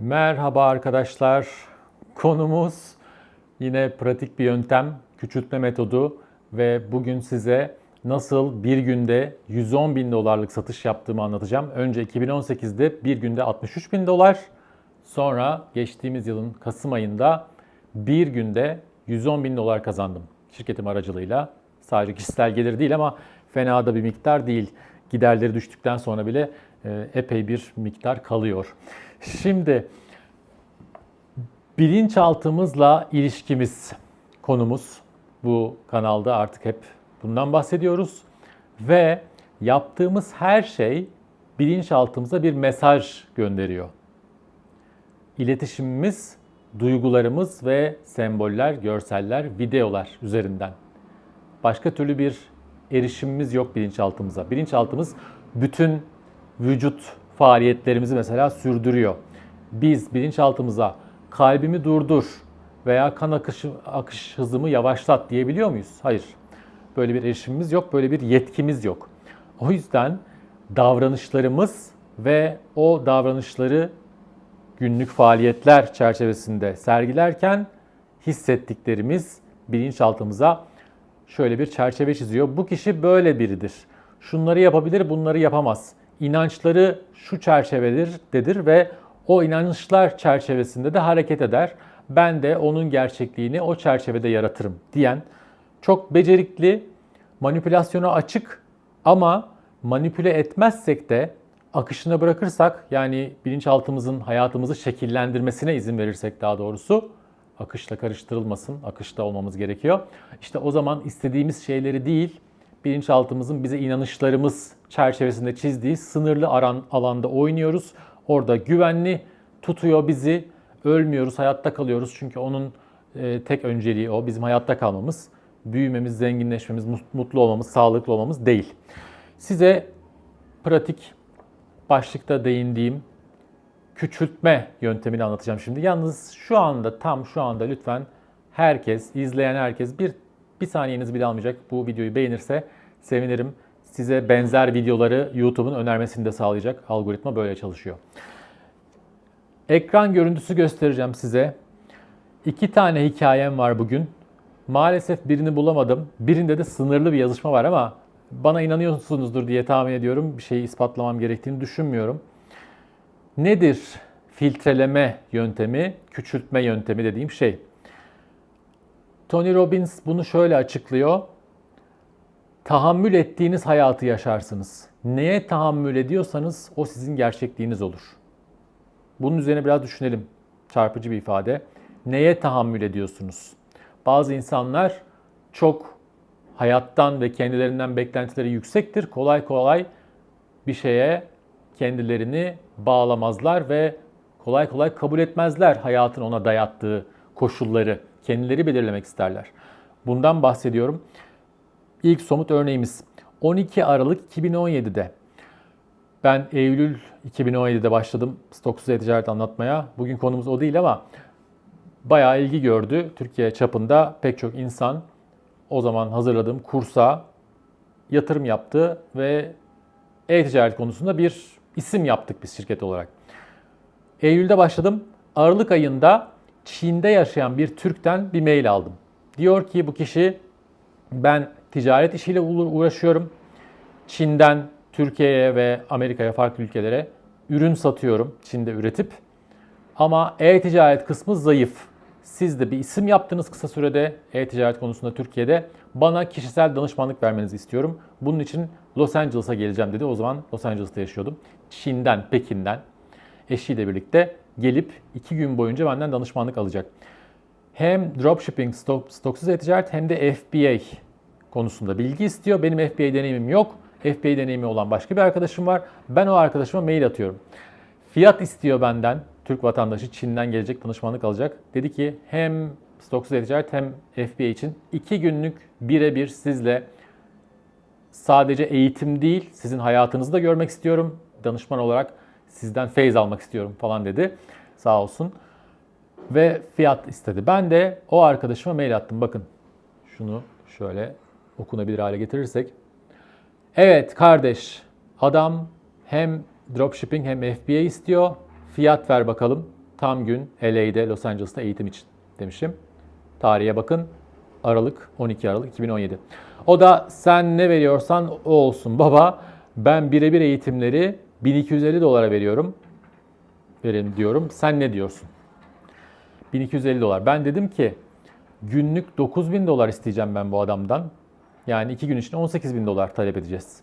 Merhaba arkadaşlar. Konumuz yine pratik bir yöntem, küçültme metodu ve bugün size nasıl bir günde 110 bin dolarlık satış yaptığımı anlatacağım. Önce 2018'de bir günde 63 bin dolar, sonra geçtiğimiz yılın Kasım ayında bir günde 110 bin dolar kazandım şirketim aracılığıyla. Sadece kişisel gelir değil ama fena da bir miktar değil. Giderleri düştükten sonra bile epey bir miktar kalıyor. Şimdi bilinçaltımızla ilişkimiz konumuz. Bu kanalda artık hep bundan bahsediyoruz. Ve yaptığımız her şey bilinçaltımıza bir mesaj gönderiyor. İletişimimiz, duygularımız ve semboller, görseller, videolar üzerinden. Başka türlü bir erişimimiz yok bilinçaltımıza. Bilinçaltımız bütün vücut faaliyetlerimizi mesela sürdürüyor. Biz bilinçaltımıza kalbimi durdur veya kan akışı, akış hızımı yavaşlat diyebiliyor muyuz? Hayır. Böyle bir erişimimiz yok, böyle bir yetkimiz yok. O yüzden davranışlarımız ve o davranışları günlük faaliyetler çerçevesinde sergilerken hissettiklerimiz bilinçaltımıza şöyle bir çerçeve çiziyor. Bu kişi böyle biridir. Şunları yapabilir, bunları yapamaz. İnançları şu çerçevedir dedir ve o inançlar çerçevesinde de hareket eder. Ben de onun gerçekliğini o çerçevede yaratırım diyen çok becerikli, manipülasyona açık ama manipüle etmezsek de akışına bırakırsak yani bilinçaltımızın hayatımızı şekillendirmesine izin verirsek daha doğrusu akışla karıştırılmasın, akışta olmamız gerekiyor. İşte o zaman istediğimiz şeyleri değil, bilinçaltımızın bize inanışlarımız çerçevesinde çizdiği sınırlı aran, alanda oynuyoruz. Orada güvenli tutuyor bizi, ölmüyoruz, hayatta kalıyoruz. Çünkü onun e, tek önceliği o, bizim hayatta kalmamız, büyümemiz, zenginleşmemiz, mutlu olmamız, sağlıklı olmamız değil. Size pratik başlıkta değindiğim küçültme yöntemini anlatacağım şimdi. Yalnız şu anda tam şu anda lütfen herkes, izleyen herkes bir bir saniyenizi bile almayacak. Bu videoyu beğenirse sevinirim. Size benzer videoları YouTube'un önermesini de sağlayacak. Algoritma böyle çalışıyor. Ekran görüntüsü göstereceğim size. İki tane hikayem var bugün. Maalesef birini bulamadım. Birinde de sınırlı bir yazışma var ama bana inanıyorsunuzdur diye tahmin ediyorum. Bir şeyi ispatlamam gerektiğini düşünmüyorum. Nedir filtreleme yöntemi, küçültme yöntemi dediğim şey? Tony Robbins bunu şöyle açıklıyor. Tahammül ettiğiniz hayatı yaşarsınız. Neye tahammül ediyorsanız o sizin gerçekliğiniz olur. Bunun üzerine biraz düşünelim. Çarpıcı bir ifade. Neye tahammül ediyorsunuz? Bazı insanlar çok hayattan ve kendilerinden beklentileri yüksektir. Kolay kolay bir şeye kendilerini bağlamazlar ve kolay kolay kabul etmezler hayatın ona dayattığı koşulları. Kendileri belirlemek isterler. Bundan bahsediyorum. İlk somut örneğimiz 12 Aralık 2017'de. Ben Eylül 2017'de başladım stoksuz e-ticaret anlatmaya. Bugün konumuz o değil ama bayağı ilgi gördü. Türkiye çapında pek çok insan o zaman hazırladığım kursa yatırım yaptı ve e-ticaret konusunda bir isim yaptık biz şirket olarak. Eylül'de başladım. Aralık ayında Çin'de yaşayan bir Türk'ten bir mail aldım. Diyor ki bu kişi ben ticaret işiyle uğraşıyorum. Çin'den Türkiye'ye ve Amerika'ya farklı ülkelere ürün satıyorum Çin'de üretip. Ama e-ticaret kısmı zayıf. Siz de bir isim yaptınız kısa sürede e-ticaret konusunda Türkiye'de. Bana kişisel danışmanlık vermenizi istiyorum. Bunun için Los Angeles'a geleceğim dedi. O zaman Los Angeles'ta yaşıyordum. Çin'den, Pekin'den eşiyle birlikte gelip iki gün boyunca benden danışmanlık alacak. Hem dropshipping, stok, stoksuz e-ticaret hem de FBA konusunda bilgi istiyor. Benim FBA deneyimim yok. FBA deneyimi olan başka bir arkadaşım var. Ben o arkadaşıma mail atıyorum. Fiyat istiyor benden. Türk vatandaşı Çin'den gelecek danışmanlık alacak. Dedi ki hem stoksuz e-ticaret hem FBA için iki günlük birebir sizle sadece eğitim değil sizin hayatınızı da görmek istiyorum. Danışman olarak sizden feyz almak istiyorum falan dedi. Sağ olsun. Ve fiyat istedi. Ben de o arkadaşıma mail attım. Bakın şunu şöyle okunabilir hale getirirsek. Evet kardeş adam hem dropshipping hem FBA istiyor. Fiyat ver bakalım. tam gün LA'de, Los Angeles'ta eğitim için demişim. Tarihe bakın. Aralık, 12 Aralık 2017. O da sen ne veriyorsan o olsun baba. Ben birebir eğitimleri 1250 dolara veriyorum. Verin diyorum. Sen ne diyorsun? 1250 dolar. Ben dedim ki günlük 9000 dolar isteyeceğim ben bu adamdan. Yani iki gün içinde 18 bin dolar talep edeceğiz.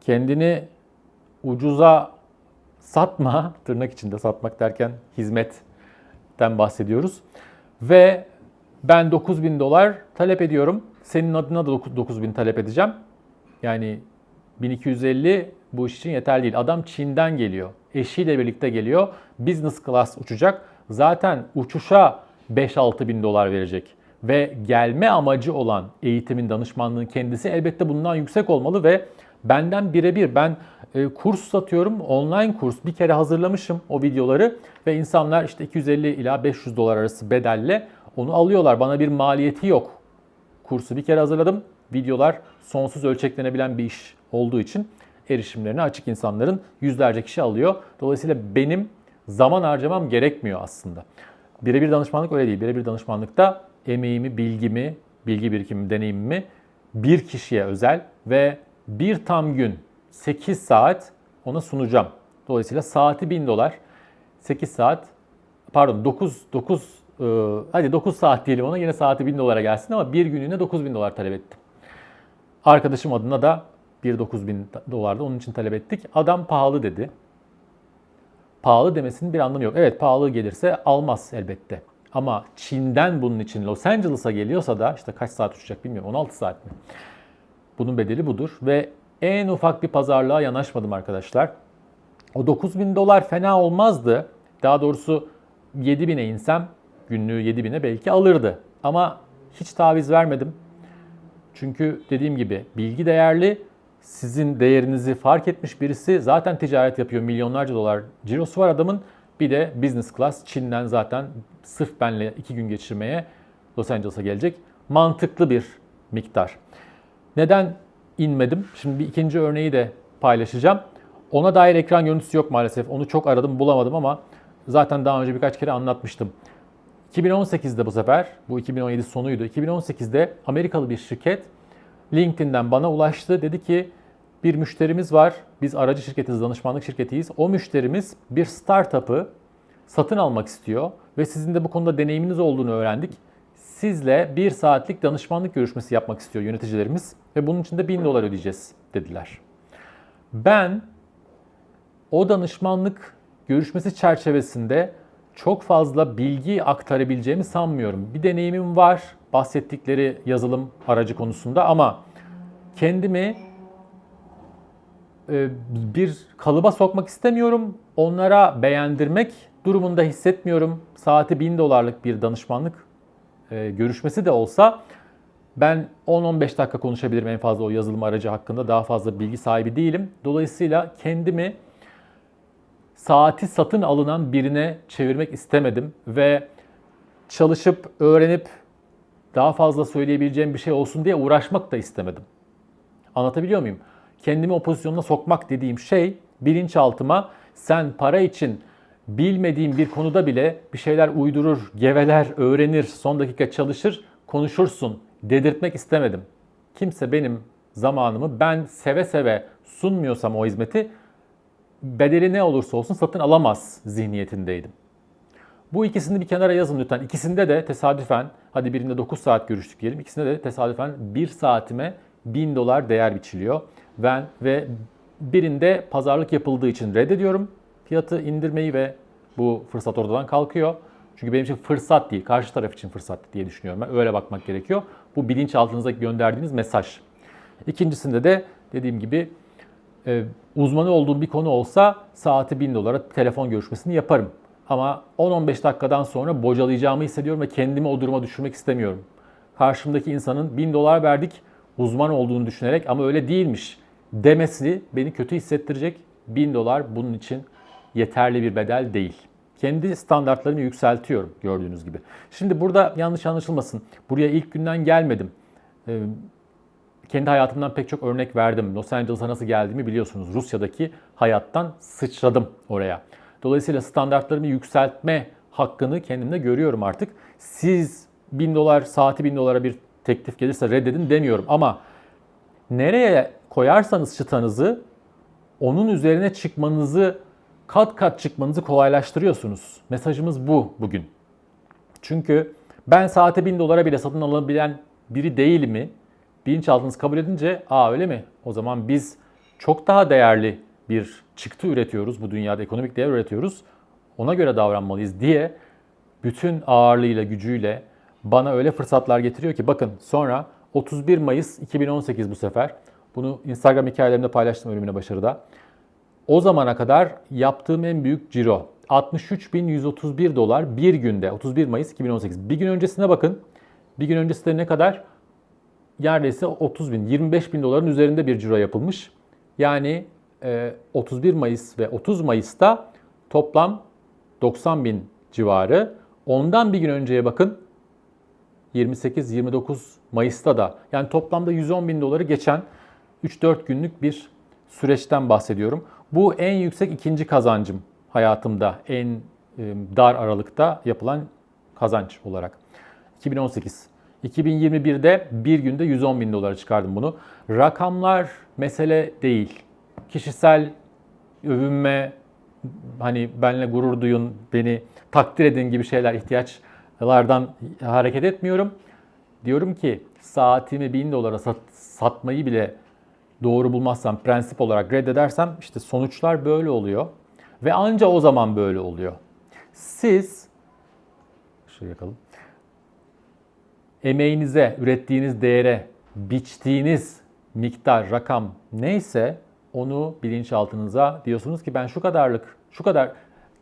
Kendini ucuza satma, tırnak içinde satmak derken hizmetten bahsediyoruz. Ve ben 9 bin dolar talep ediyorum. Senin adına da 9 bin talep edeceğim. Yani 1250 bu iş için yeterli değil. Adam Çin'den geliyor. Eşiyle birlikte geliyor. Business class uçacak. Zaten uçuşa 5-6 bin dolar verecek. Ve gelme amacı olan eğitimin, danışmanlığın kendisi elbette bundan yüksek olmalı ve benden birebir ben e, kurs satıyorum. Online kurs bir kere hazırlamışım o videoları ve insanlar işte 250 ila 500 dolar arası bedelle onu alıyorlar. Bana bir maliyeti yok. Kursu bir kere hazırladım. Videolar sonsuz ölçeklenebilen bir iş olduğu için erişimlerine açık insanların yüzlerce kişi alıyor. Dolayısıyla benim zaman harcamam gerekmiyor aslında. Birebir danışmanlık öyle değil. Birebir danışmanlıkta emeğimi, bilgimi, bilgi birikimimi, deneyimimi bir kişiye özel ve bir tam gün 8 saat ona sunacağım. Dolayısıyla saati 1000 dolar. 8 saat pardon 9 9 e, hadi 9 saat diyelim ona yine saati 1000 dolara gelsin ama bir günlüğüne 9000 dolar talep ettim. Arkadaşım adına da bir 9000 dolar da onun için talep ettik. Adam pahalı dedi. Pahalı demesinin bir anlamı yok. Evet pahalı gelirse almaz elbette. Ama Çin'den bunun için Los Angeles'a geliyorsa da işte kaç saat uçacak bilmiyorum 16 saat mi? Bunun bedeli budur ve en ufak bir pazarlığa yanaşmadım arkadaşlar. O 9000 dolar fena olmazdı. Daha doğrusu 7000'e insem günlüğü 7000'e belki alırdı. Ama hiç taviz vermedim. Çünkü dediğim gibi bilgi değerli. Sizin değerinizi fark etmiş birisi zaten ticaret yapıyor. Milyonlarca dolar cirosu var adamın. Bir de business class Çin'den zaten sırf benle iki gün geçirmeye Los Angeles'a gelecek. Mantıklı bir miktar. Neden inmedim? Şimdi bir ikinci örneği de paylaşacağım. Ona dair ekran görüntüsü yok maalesef. Onu çok aradım bulamadım ama zaten daha önce birkaç kere anlatmıştım. 2018'de bu sefer, bu 2017 sonuydu. 2018'de Amerikalı bir şirket LinkedIn'den bana ulaştı. Dedi ki bir müşterimiz var. Biz aracı şirketiz, danışmanlık şirketiyiz. O müşterimiz bir startup'ı satın almak istiyor ve sizin de bu konuda deneyiminiz olduğunu öğrendik. Sizle bir saatlik danışmanlık görüşmesi yapmak istiyor yöneticilerimiz ve bunun için de 1000 dolar ödeyeceğiz dediler. Ben o danışmanlık görüşmesi çerçevesinde çok fazla bilgi aktarabileceğimi sanmıyorum. Bir deneyimim var bahsettikleri yazılım aracı konusunda ama kendimi e, bir kalıba sokmak istemiyorum. Onlara beğendirmek durumunda hissetmiyorum. Saati 1000 dolarlık bir danışmanlık e, görüşmesi de olsa ben 10-15 dakika konuşabilirim en fazla o yazılım aracı hakkında. Daha fazla bilgi sahibi değilim. Dolayısıyla kendimi saati satın alınan birine çevirmek istemedim ve çalışıp öğrenip daha fazla söyleyebileceğim bir şey olsun diye uğraşmak da istemedim. Anlatabiliyor muyum? Kendimi o pozisyonuna sokmak dediğim şey bilinçaltıma sen para için bilmediğin bir konuda bile bir şeyler uydurur, geveler, öğrenir, son dakika çalışır, konuşursun dedirtmek istemedim. Kimse benim zamanımı ben seve seve sunmuyorsam o hizmeti bedeli ne olursa olsun satın alamaz zihniyetindeydim. Bu ikisini bir kenara yazın lütfen. İkisinde de tesadüfen, hadi birinde 9 saat görüştük diyelim. İkisinde de tesadüfen 1 saatime 1000 dolar değer biçiliyor. Ben ve birinde pazarlık yapıldığı için reddediyorum. Fiyatı indirmeyi ve bu fırsat oradan kalkıyor. Çünkü benim için fırsat değil, karşı taraf için fırsat diye düşünüyorum ben. Öyle bakmak gerekiyor. Bu bilinçaltınıza gönderdiğiniz mesaj. İkincisinde de dediğim gibi e, uzmanı olduğum bir konu olsa saati 1000 dolara telefon görüşmesini yaparım. Ama 10-15 dakikadan sonra bocalayacağımı hissediyorum ve kendimi o duruma düşürmek istemiyorum. Karşımdaki insanın 1000 dolar verdik uzman olduğunu düşünerek ama öyle değilmiş demesi beni kötü hissettirecek. 1000 dolar bunun için yeterli bir bedel değil. Kendi standartlarımı yükseltiyorum gördüğünüz gibi. Şimdi burada yanlış anlaşılmasın. Buraya ilk günden gelmedim. Ee, kendi hayatımdan pek çok örnek verdim. Los Angeles'a nasıl geldiğimi biliyorsunuz. Rusya'daki hayattan sıçradım oraya. Dolayısıyla standartlarımı yükseltme hakkını kendimde görüyorum artık. Siz 1000 dolar, saati 1000 dolara bir teklif gelirse reddedin demiyorum. Ama nereye koyarsanız çıtanızı onun üzerine çıkmanızı, kat kat çıkmanızı kolaylaştırıyorsunuz. Mesajımız bu bugün. Çünkü ben saate 1000 dolara bile satın alabilen biri değil mi? Bilinçaltınız kabul edince, aa öyle mi? O zaman biz çok daha değerli bir çıktı üretiyoruz. Bu dünyada ekonomik değer üretiyoruz. Ona göre davranmalıyız diye bütün ağırlığıyla, gücüyle bana öyle fırsatlar getiriyor ki bakın sonra 31 Mayıs 2018 bu sefer. Bunu Instagram hikayelerimde paylaştım ölümüne başarıda. O zamana kadar yaptığım en büyük ciro 63.131 dolar bir günde 31 Mayıs 2018. Bir gün öncesine bakın. Bir gün öncesinde ne kadar? Neredeyse 30 bin, 25 bin doların üzerinde bir ciro yapılmış. Yani 31 Mayıs ve 30 Mayıs'ta toplam 90 bin civarı. Ondan bir gün önceye bakın 28-29 Mayıs'ta da yani toplamda 110 bin doları geçen 3-4 günlük bir süreçten bahsediyorum. Bu en yüksek ikinci kazancım hayatımda en e, dar aralıkta yapılan kazanç olarak. 2018. 2021'de bir günde 110 bin dolara çıkardım bunu. Rakamlar mesele değil. Kişisel övünme, hani benle gurur duyun, beni takdir edin gibi şeyler ihtiyaçlardan hareket etmiyorum. Diyorum ki saatimi 1000 dolara sat, satmayı bile doğru bulmazsam, prensip olarak reddedersem işte sonuçlar böyle oluyor. Ve anca o zaman böyle oluyor. Siz, şöyle yakalım, emeğinize, ürettiğiniz değere, biçtiğiniz miktar, rakam neyse onu bilinçaltınıza diyorsunuz ki ben şu kadarlık, şu kadar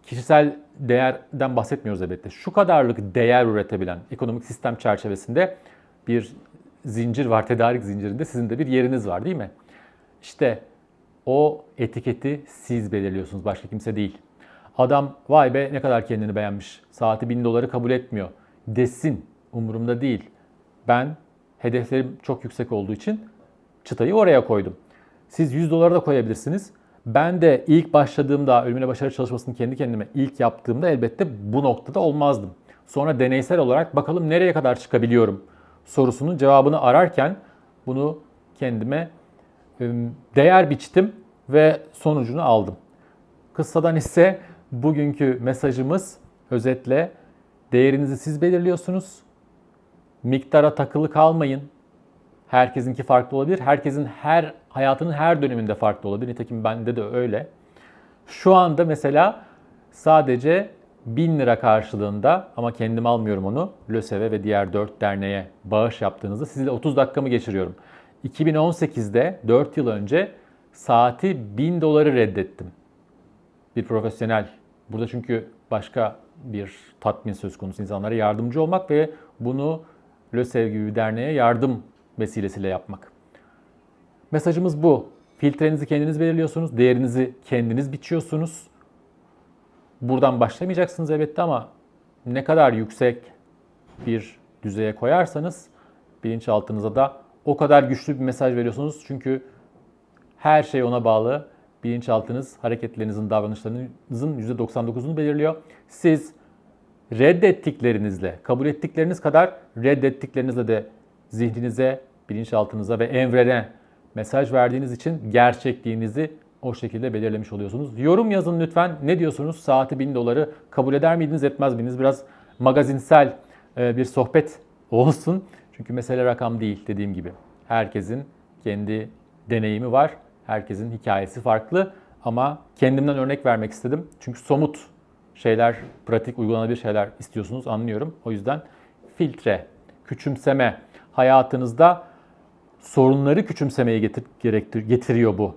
kişisel değerden bahsetmiyoruz elbette. Şu kadarlık değer üretebilen ekonomik sistem çerçevesinde bir zincir var, tedarik zincirinde sizin de bir yeriniz var değil mi? İşte o etiketi siz belirliyorsunuz, başka kimse değil. Adam vay be ne kadar kendini beğenmiş, saati 1000 doları kabul etmiyor desin, umurumda değil. Ben hedeflerim çok yüksek olduğu için çıtayı oraya koydum. Siz 100 dolara da koyabilirsiniz. Ben de ilk başladığımda ölümüne başarı çalışmasını kendi kendime ilk yaptığımda elbette bu noktada olmazdım. Sonra deneysel olarak bakalım nereye kadar çıkabiliyorum sorusunun cevabını ararken bunu kendime değer biçtim ve sonucunu aldım. Kıssadan ise bugünkü mesajımız özetle değerinizi siz belirliyorsunuz. Miktara takılı kalmayın. Herkesinki farklı olabilir. Herkesin her hayatının her döneminde farklı olabilir. Nitekim bende de öyle. Şu anda mesela sadece 1000 lira karşılığında ama kendim almıyorum onu. LÖSEV'e ve diğer 4 derneğe bağış yaptığınızda sizinle 30 dakikamı geçiriyorum. 2018'de 4 yıl önce saati 1000 doları reddettim. Bir profesyonel. Burada çünkü başka bir tatmin söz konusu insanlara yardımcı olmak ve bunu LÖSEV gibi bir derneğe yardım vesilesiyle yapmak. Mesajımız bu. Filtrenizi kendiniz belirliyorsunuz, değerinizi kendiniz biçiyorsunuz. Buradan başlamayacaksınız elbette ama ne kadar yüksek bir düzeye koyarsanız bilinçaltınıza da o kadar güçlü bir mesaj veriyorsunuz. Çünkü her şey ona bağlı. Bilinçaltınız hareketlerinizin, davranışlarınızın %99'unu belirliyor. Siz reddettiklerinizle, kabul ettikleriniz kadar reddettiklerinizle de zihninize, bilinçaltınıza ve evrene mesaj verdiğiniz için gerçekliğinizi o şekilde belirlemiş oluyorsunuz. Yorum yazın lütfen. Ne diyorsunuz? Saati 1000 doları kabul eder miydiniz, etmez miydiniz? Biraz magazinsel e, bir sohbet olsun. Çünkü mesele rakam değil dediğim gibi. Herkesin kendi deneyimi var. Herkesin hikayesi farklı ama kendimden örnek vermek istedim. Çünkü somut şeyler, pratik uygulanabilir şeyler istiyorsunuz anlıyorum. O yüzden filtre, küçümseme, hayatınızda sorunları küçümsemeye getir, gerektir, getiriyor bu.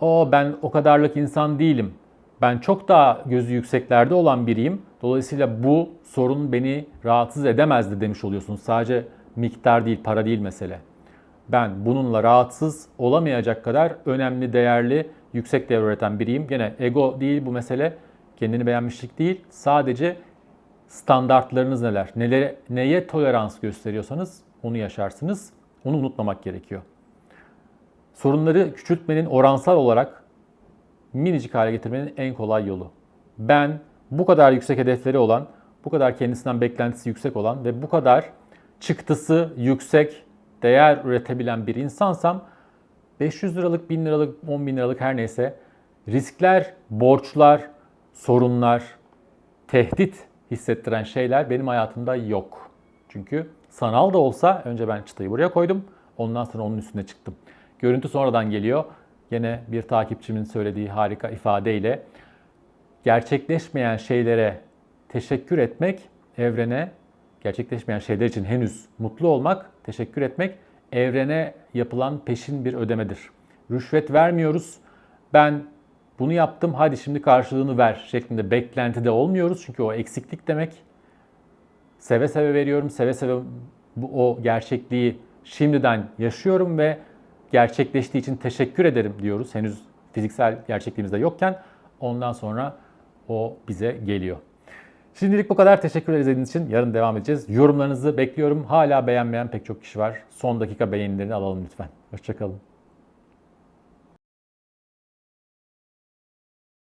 O ben o kadarlık insan değilim. Ben çok daha gözü yükseklerde olan biriyim. Dolayısıyla bu sorun beni rahatsız edemezdi demiş oluyorsunuz. Sadece miktar değil, para değil mesele. Ben bununla rahatsız olamayacak kadar önemli, değerli, yüksek değer üreten biriyim. Gene ego değil bu mesele, kendini beğenmişlik değil. Sadece standartlarınız neler? Nelere, neye tolerans gösteriyorsanız onu yaşarsınız. Onu unutmamak gerekiyor. Sorunları küçültmenin oransal olarak minicik hale getirmenin en kolay yolu. ben bu kadar yüksek hedefleri olan, bu kadar kendisinden beklentisi yüksek olan ve bu kadar çıktısı yüksek, değer üretebilen bir insansam 500 liralık, 1000 liralık, 10 bin liralık her neyse riskler, borçlar, sorunlar, tehdit hissettiren şeyler benim hayatımda yok. Çünkü sanal da olsa önce ben çıtayı buraya koydum. Ondan sonra onun üstüne çıktım. Görüntü sonradan geliyor. Yine bir takipçimin söylediği harika ifadeyle gerçekleşmeyen şeylere teşekkür etmek evrene gerçekleşmeyen şeyler için henüz mutlu olmak, teşekkür etmek evrene yapılan peşin bir ödemedir. Rüşvet vermiyoruz. Ben bunu yaptım hadi şimdi karşılığını ver şeklinde beklentide olmuyoruz. Çünkü o eksiklik demek. Seve seve veriyorum, seve seve bu, o gerçekliği şimdiden yaşıyorum ve gerçekleştiği için teşekkür ederim diyoruz. Henüz fiziksel gerçekliğimizde yokken ondan sonra o bize geliyor. Şimdilik bu kadar. Teşekkür ederiz izlediğiniz için. Yarın devam edeceğiz. Yorumlarınızı bekliyorum. Hala beğenmeyen pek çok kişi var. Son dakika beğenilerini alalım lütfen. Hoşçakalın.